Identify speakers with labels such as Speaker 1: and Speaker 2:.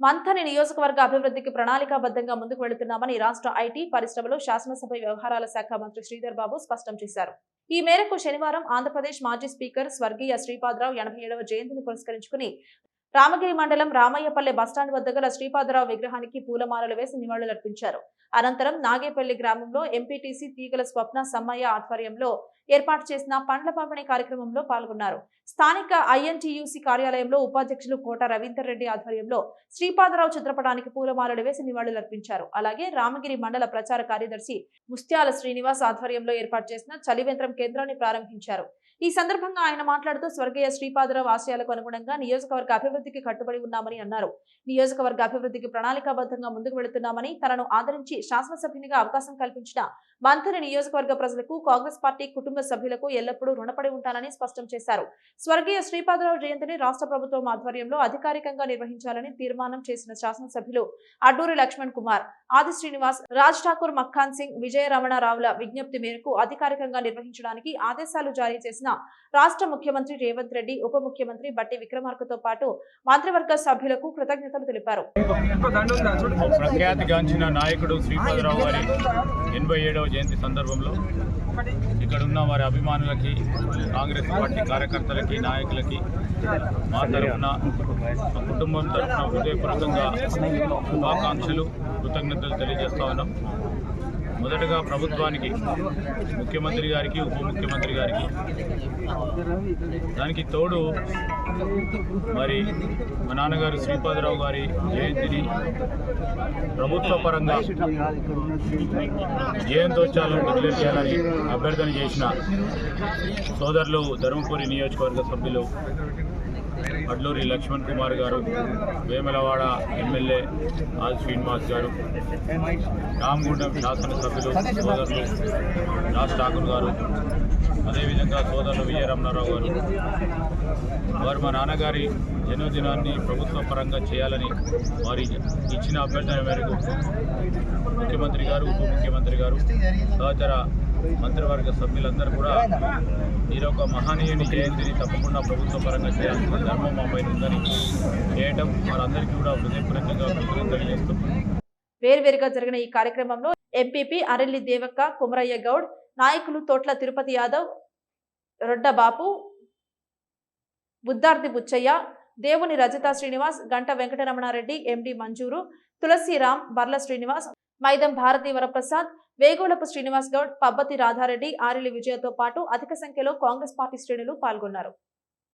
Speaker 1: మంథని నియోజకవర్గ అభివృద్ధికి ప్రణాళికాబద్ధంగా ముందుకు వెళుతున్నామని రాష్ట్ర ఐటీ పరిశ్రమలు శాసనసభ వ్యవహారాల శాఖ మంత్రి శ్రీధర్ బాబు స్పష్టం చేశారు. ఈ మేరకు శనివారం ఆంధ్రప్రదేశ్ మాజీ స్పీకర్ స్వర్గీయ శ్రీపాదరావు ఎనభై ఏడవ జయంతిని పురస్కరించుకుని రామగిరి మండలం రామయ్యపల్లె బస్టాండ్ వద్ద గల శ్రీపాదరావు విగ్రహానికి పూలమాలలు వేసి నివాళులర్పించారు అనంతరం నాగేపల్లి గ్రామంలో ఎంపీటీసీ తీగల స్వప్న సమ్మయ్య ఆధ్వర్యంలో ఏర్పాటు చేసిన పండ్ల పంపిణీ కార్యక్రమంలో పాల్గొన్నారు. స్థానిక ఐఎన్టీయూసీ కార్యాలయంలో ఉపాధ్యక్షులు కోట రవీందర్ రెడ్డి ఆధ్వర్యంలో శ్రీపాదరావు చిత్రపటానికి పూలమాలలు వేసి నివాళులర్పించారు అలాగే రామగిరి మండల ప్రచార కార్యదర్శి ముస్త్యాల శ్రీనివాస్ ఆధ్వర్యంలో ఏర్పాటు చేసిన చలివేంద్రం కేంద్రాన్ని ప్రారంభించారు. ఈ సందర్భంగా ఆయన మాట్లాడుతూ స్వర్గీయ శ్రీపాదరావు ఆశయాలకు అనుగుణంగా నియోజకవర్గ అభివృద్ధికి కట్టుబడి ఉన్నామని అన్నారు. నియోజకవర్గ అభివృద్ధికి ప్రణాళికాబద్ధంగా ముందుకు వెళుతున్నామని తనను ఆదరించి శాసనసభ్యునిగా అవకాశం కల్పించిన మంత్రి నియోజకవర్గ ప్రజలకు కాంగ్రెస్ పార్టీ కుటుంబ సభ్యులకు ఎల్లప్పుడూ రుణపడి ఉంటానని స్పష్టం చేశారు. స్వర్గీయ శ్రీపాదరావు జయంతిని రాష్ట్ర ప్రభుత్వం ఆధ్వర్యంలో అధికారికంగా నిర్వహించాలని తీర్మానం చేసిన శాసనసభ్యులు అడ్డూరి లక్ష్మణ్ కుమార్ ఆది శ్రీనివాస్ రాజ్ ఠాకూర్ మక్ఖాన్ సింగ్ విజయ రమణారావుల విజ్ఞప్తి మేరకు అధికారికంగా నిర్వహించడానికి ఆదేశాలు జారీ చేసిన రాష్ట్ర ముఖ్యమంత్రి రేవంత్ రెడ్డి ఉప ముఖ్యమంత్రి బట్టి విక్రమార్కతో పాటు మంత్రివర్గ సభ్యులకు కృతజ్ఞతలు తెలిపారు.
Speaker 2: ప్రఖ్యాతిగాంచిన నాయకుడు శ్రీపాదరావు గారి ఎనభై ఏడవ జయంతి సందర్భంలో ఇక్కడ ఉన్న వారి అభిమానులకి కాంగ్రెస్ పార్టీ కార్యకర్తలకి నాయకులకి మా తరఫున మా కుటుంబం తరఫున హృదయపూర్వకంగా శుభాకాంక్షలు కృతజ్ఞతలు తెలియజేస్తా ఉన్నాం. మొదటగా ప్రభుత్వానికి ముఖ్యమంత్రి గారికి ఉప ముఖ్యమంత్రి గారికి దానికి తోడు మరి మా నాన్నగారు శ్రీపాదరావు గారి జయంతిని ప్రభుత్వ పరంగా జయంతోత్సవాలను డిక్లేర్ చేయాలని అభ్యర్థన చేసిన సోదరులు ధర్మపురి నియోజకవర్గ సభ్యులు అడ్లూరి లక్ష్మణ్ కుమార్ గారు వేములవాడ ఎమ్మెల్యే ఆల్ శ్రీనివాస్ గారు రామగుండం శాసనసభ్యులు సోదరులు రాజ్ ఠాకూర్ గారు అదేవిధంగా సోదరులు విజయ రమణారావు గారు. వారు మా నాన్నగారి జన్మదినాన్ని ప్రభుత్వ పరంగా చేయాలని వారి ఇచ్చిన అభ్యర్థన మేరకు ముఖ్యమంత్రి గారు ఉప ముఖ్యమంత్రి గారు సహచర మంత్రివర్గ సభ్యులందరూ కూడా మీరు ఒక మహనీయుని జయంతిని తప్పకుండా ప్రభుత్వ పరంగా చేయాల్సిన ధర్మం మా పైన ఉందని చేయటం వారందరికీ కూడా హృదయపూర్వకంగా కృతజ్ఞతలు చేస్తున్నాం
Speaker 1: జరిగిన ఈ కార్యక్రమంలో ఎంపీపీ అరెల్లి దేవక్క కుమరయ్య గౌడ్ నాయకులు తోట్ల తిరుపతి యాదవ్ రొడ్డబాపు బుద్ధార్థి బుచ్చయ్య దేవుని రజిత శ్రీనివాస్ గంట వెంకటరమణారెడ్డి ఎండి మంజూరు తులసిరామ్ బర్ల శ్రీనివాస్ మైదం భారతీ వరప్రసాద్ వేగోళపు శ్రీనివాస్ గౌడ్ పబ్బతి రాధారెడ్డి ఆరిలి విజయతో పాటు అధిక సంఖ్యలో కాంగ్రెస్ పార్టీ శ్రేణులు పాల్గొన్నారు.